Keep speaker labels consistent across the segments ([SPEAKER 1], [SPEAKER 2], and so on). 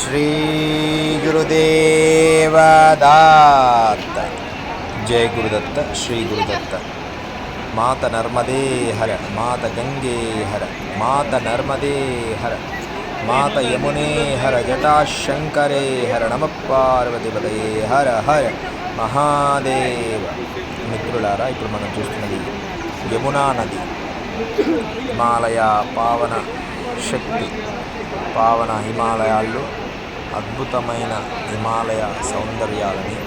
[SPEAKER 1] श्री गुरुदेवदत्त जय गुरुदत्त श्री गुरुदत्त मात नर्मदे हर मात गंगे हर मात नर्मदे हर మాత యమునే హర జటాశంకరే హర నమ పార్వతిపదయే హర హర మహాదేవ మిత్రులారా ఇప్పుడు మనం చూస్తున్నది యమునా నది హిమాలయ పావన శక్తి పావన హిమాలయాల్లో అద్భుతమైన హిమాలయ సౌందర్యాలని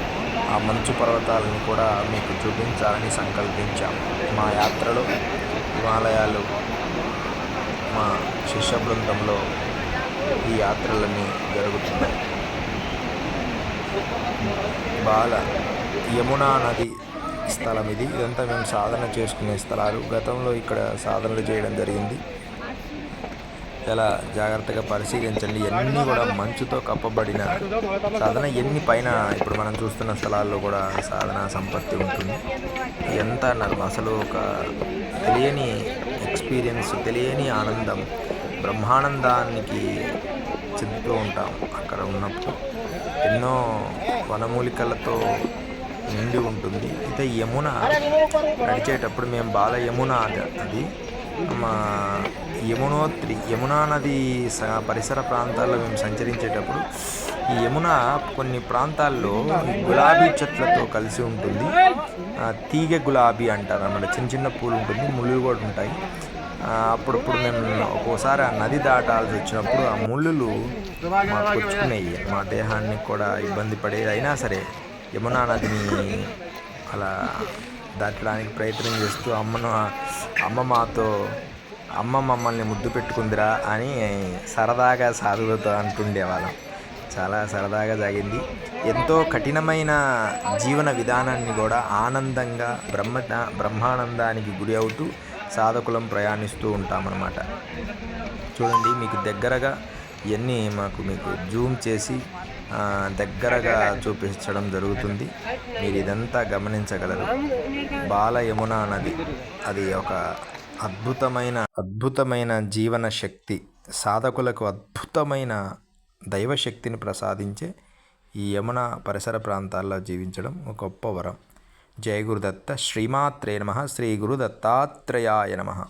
[SPEAKER 1] ఆ మంచు పర్వతాలను కూడా మీకు చూపించాలని సంకల్పించాం. మా యాత్రలో హిమాలయాలు మా శిష్య బృందంలో ఈ యాత్రలన్నీ జరుగుతున్నాయి. బాల యమునా నది స్థలం ఇది ఇదంతా మేము సాధన చేసుకునే స్థలాలు. గతంలో ఇక్కడ సాధనలు చేయడం జరిగింది. చాలా జాగ్రత్తగా పరిశీలించండి. ఇవన్నీ కూడా మంచుతో కప్పబడిన సాధన ఎన్ని పైన ఇప్పుడు మనం చూస్తున్న స్థలాల్లో కూడా సాధన సంపత్తి ఉంటుంది. ఎంత అన్నారు అసలు ఒక తెలియని ఎక్స్పీరియన్స్ తెలియని ఆనందం బ్రహ్మానందానికి చెందుతూ ఉంటాం అక్కడ ఉన్నప్పుడు. ఎన్నో వనమూలికలతో నిండి ఉంటుంది. అయితే యమున నడిచేటప్పుడు మేము బాల యమున అది. మా యమునోత్రి యమునా నది స- పరిసర ప్రాంతాల్లో మేము సంచరించేటప్పుడు ఈ యమున కొన్ని ప్రాంతాల్లో గులాబీ చెట్లతో కలిసి ఉంటుంది. తీగ గులాబీ అంటారు అన్నమాట. చిన్న చిన్న పూలు ఉంటుంది ముళ్ళు కూడా ఉంటాయి. అప్పుడప్పుడు మేము ఒక్కోసారి ఆ నది దాటాల్సి వచ్చినప్పుడు ఆ ముళ్ళులు మాకు మా దేహాన్ని కూడా ఇబ్బంది పడేది అయినా సరే యమునా నదిని అలా దాటడానికి ప్రయత్నం చేస్తూ అమ్మను అమ్మ మాతో అమ్మ మమ్మల్ని ముద్దు పెట్టుకుందిరా అని సరదాగా సాధువులతో అంటుండేవాళ్ళం. చాలా సరదాగా జరిగింది ఎంతో కఠినమైన జీవన విధానాన్ని కూడా ఆనందంగా బ్రహ్మ బ్రహ్మానందానికి గురి అవుతూ సాధకులం ప్రయాణిస్తూ ఉంటామన్నమాట. చూడండి మీకు దగ్గరగా ఇవన్నీ మాకు మీకు జూమ్ చేసి దగ్గరగా చూపించడం జరుగుతుంది. మీరు ఇదంతా గమనించగలరు. బాల యమున నది అది ఒక అద్భుతమైన అద్భుతమైన జీవన శక్తి సాధకులకు అద్భుతమైన దైవశక్తిని ప్రసాదించే ఈ యమున పరిసర ప్రాంతాల్లో జీవించడం ఒక గొప్ప వరం. జయ గురుదత్త. శ్రీమాత్రే నమ. శ్రీ గురుదత్తాత్రేయాయ నమ.